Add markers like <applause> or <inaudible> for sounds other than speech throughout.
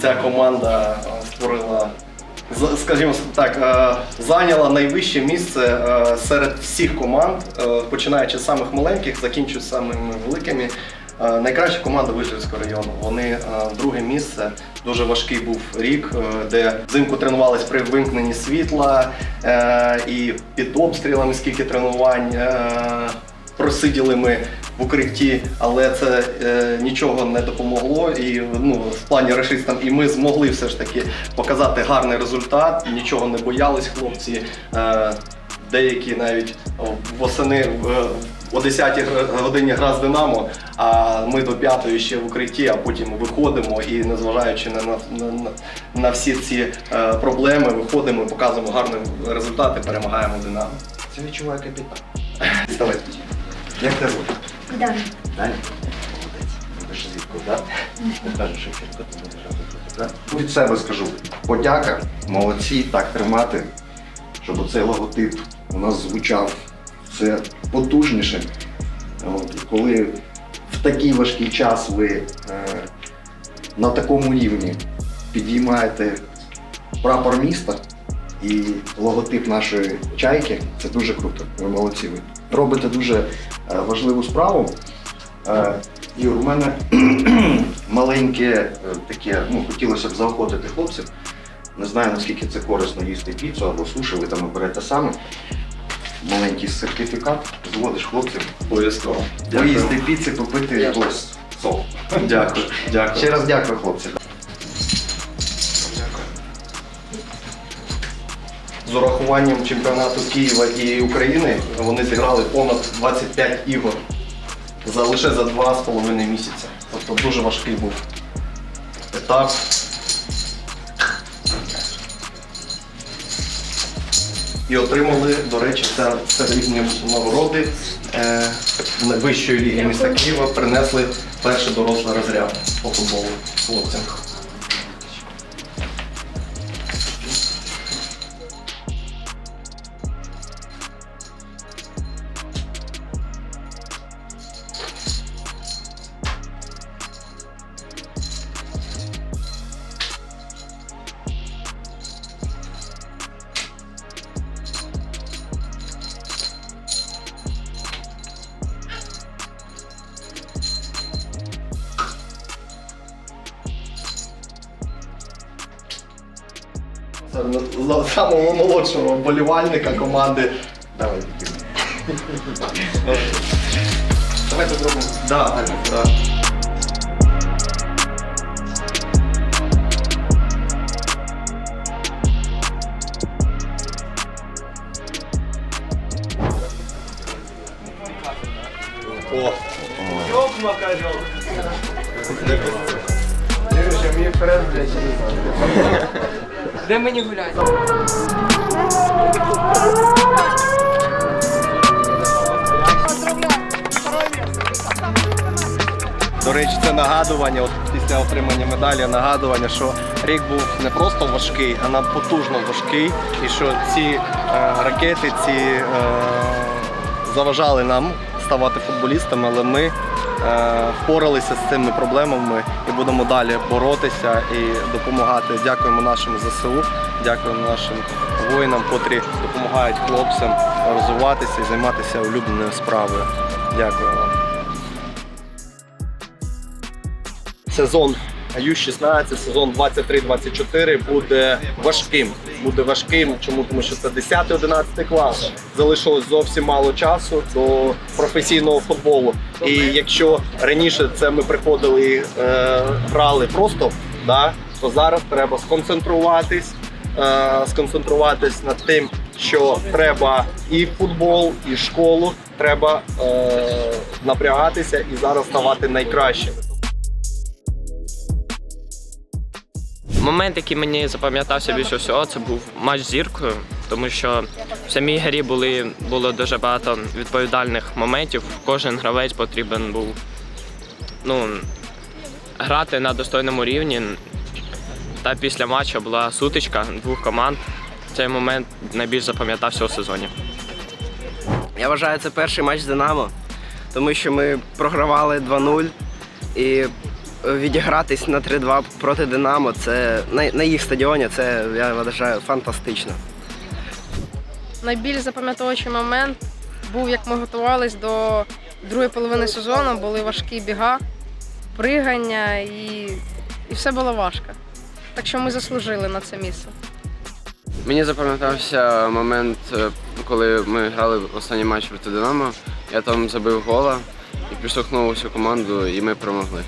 ця команда е, створила, скажімо так, е, зайняла найвище місце е, серед всіх команд, починаючи з самих маленьких, закінчуючи самими великими. Найкраща команда Вишгородського району. Вони друге місце. Дуже важкий був рік, де взимку тренувались при вимкненні світла і під обстрілами, скільки тренувань. Просиділи ми в укритті, але це е, нічого не допомогло. І ну, в плані решистам, і ми змогли все ж таки показати гарний результат. Нічого не боялись хлопці. Е, деякі навіть восени в, о 10 годині гра з Динамо, а ми до 5 ще в укритті, а потім виходимо і незважаючи на, на, на, на всі ці е, проблеми, виходимо, показуємо гарні результати, перемагаємо Динамо. Це відчуває капітан. Як тебе? Да. Даня? Молодець. Будеш що. Від себе скажу. Подяка, молодці, так тримати, щоб оцей логотип у нас звучав все потужніше. От, коли в такий важкий час ви е, на такому рівні підіймаєте прапор міста і логотип нашої чайки, це дуже круто. Ви молодці. Ви робите дуже е, важливу справу. Е, Юр, у мене <clears throat> маленьке е, таке, ну, хотілося б заохотити хлопців. Не знаю, наскільки це корисно їсти піцу або суші, ви там оберете саме. Маленький сертифікат, зводиш хлопців, Обов'язково. поїсти піци, попити соку. Дякую. Дякую. Ще раз дякую, хлопці. З урахуванням чемпіонату Києва і України вони зіграли понад 25 ігор за лише за 2,5 місяця. Тобто дуже важкий був етап. І отримали, до речі, це середні нагороди е, Вищої ліги міста Києва принесли перший дорослий розряд по футболу хлопцям. За самого молодшого болівальника команди. Давай. Давайте зробимо. Да, да. Мені гуляти? До речі, це нагадування, от після отримання медалі, нагадування, що рік був не просто важкий, а нам потужно важкий. І що ці е, ракети, ці е, заважали нам ставати футболістами, але ми впоралися з цими проблемами і будемо далі боротися і допомагати. Дякуємо нашим ЗСУ, дякуємо нашим воїнам, котрі допомагають хлопцям розвиватися і займатися улюбленою справою. Дякую вам. сезон Ю-16, сезон 23-24 буде важким. Буде важким. Чому? Тому що це 10-11 клас. Залишилось зовсім мало часу до професійного футболу. І якщо раніше це ми приходили і е, грали просто, да, то зараз треба сконцентруватись, е, сконцентруватись над тим, що треба і футбол, і школу. Треба е, напрягатися і зараз ставати найкращими. Момент, який мені запам'ятався більше всього, це був матч зіркою, тому що в самій грі були, було дуже багато відповідальних моментів. Кожен гравець потрібен був ну, грати на достойному рівні. Та після матчу була сутичка двох команд. Цей момент найбільш запам'ятався у сезоні. Я вважаю, це перший матч з Динамо, тому що ми програвали 2-0 і відігратись на 3-2 проти Динамо, це на, на їх стадіоні, це я вважаю фантастично. найбільш запам'ятовуючий момент був, як ми готувались до другої половини сезону, були важкі біга, пригання і, і все було важко. Так що ми заслужили на це місце. Мені запам'ятався момент, е, коли ми грали в останній матч проти Динамо. Я там забив гола і підштовхнув усю команду, і ми перемогли.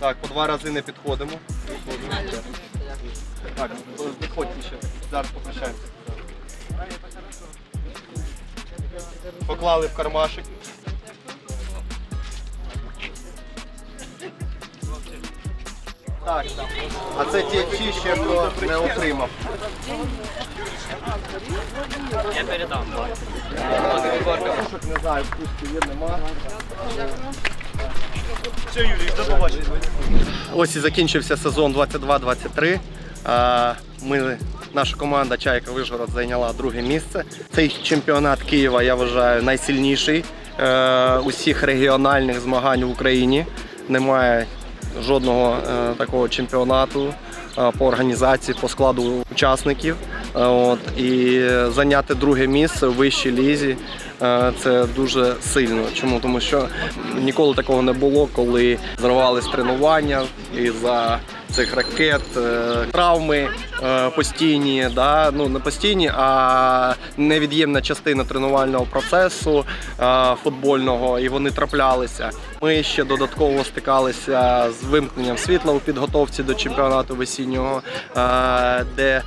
Так, по два рази не підходимо. Так, підходьте ще. Зараз попрощаємося. Поклали в кармашик. Так, а це ті, ті ще хто не отримав. Я передам. Не знаю, вкусу є, нема. Все, Юрій, до побачення. Ось і закінчився сезон 22-23. Ми, наша команда Чайка Вишгород зайняла друге місце. Цей чемпіонат Києва, я вважаю, найсильніший е, усіх регіональних змагань в Україні. Немає жодного е, такого чемпіонату е, по організації, по складу учасників. От, і зайняти друге місце у вищій лізі це дуже сильно. Чому? Тому що ніколи такого не було, коли зривались тренування із-за цих ракет, е, травми е, постійні, да? ну не постійні, а невід'ємна частина тренувального процесу е, футбольного, і вони траплялися. Ми ще додатково стикалися з вимкненням світла у підготовці до чемпіонату весіннього, е, де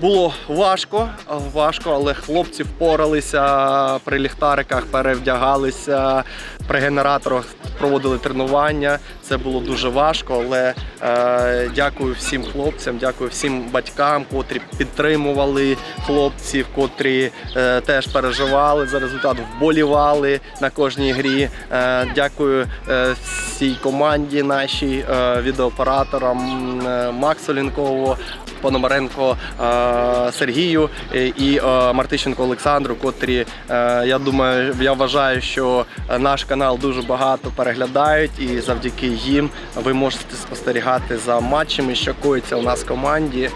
було важко, важко, але хлопці впоралися при ліхтариках, перевдягалися, при генераторах проводили тренування. Це було дуже важко, але е, дякую всім хлопцям, дякую всім батькам, котрі підтримували хлопців, котрі е, теж переживали за результат, вболівали на кожній грі. Е, дякую е, всій команді нашій е, відеооператорам е, Максу Лінкову, Пономаренко е, Сергію і е, Мартищенко Олександру, котрі е, я думаю, я вважаю, що наш канал дуже багато переглядають, і завдяки їм ви можете спостерігати за матчами, що коїться у нас в команді,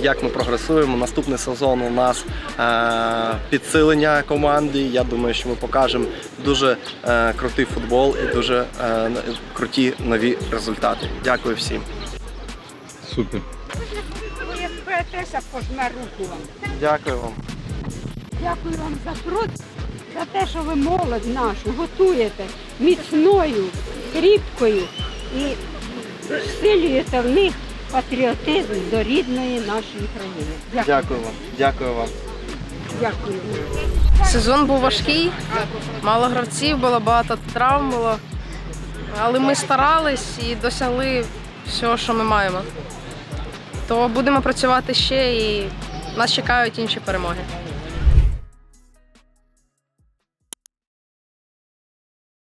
як ми прогресуємо. Наступний сезон у нас підсилення команди. Я думаю, що ми покажемо дуже крутий футбол і дуже круті нові результати. Дякую всім. Супер. Ви поетеса пожме руку вам. Дякую вам. Дякую вам за труд, за те, що ви молодь нашу готуєте міцною, кріпкою і всилюєте в них патріотизм до рідної нашої країни. Дякую. Дякую вам. Дякую вам. Дякую. Сезон був важкий, мало гравців було, багато травм було. Але ми старались і досягли всього, що ми маємо. То будемо працювати ще і нас чекають інші перемоги.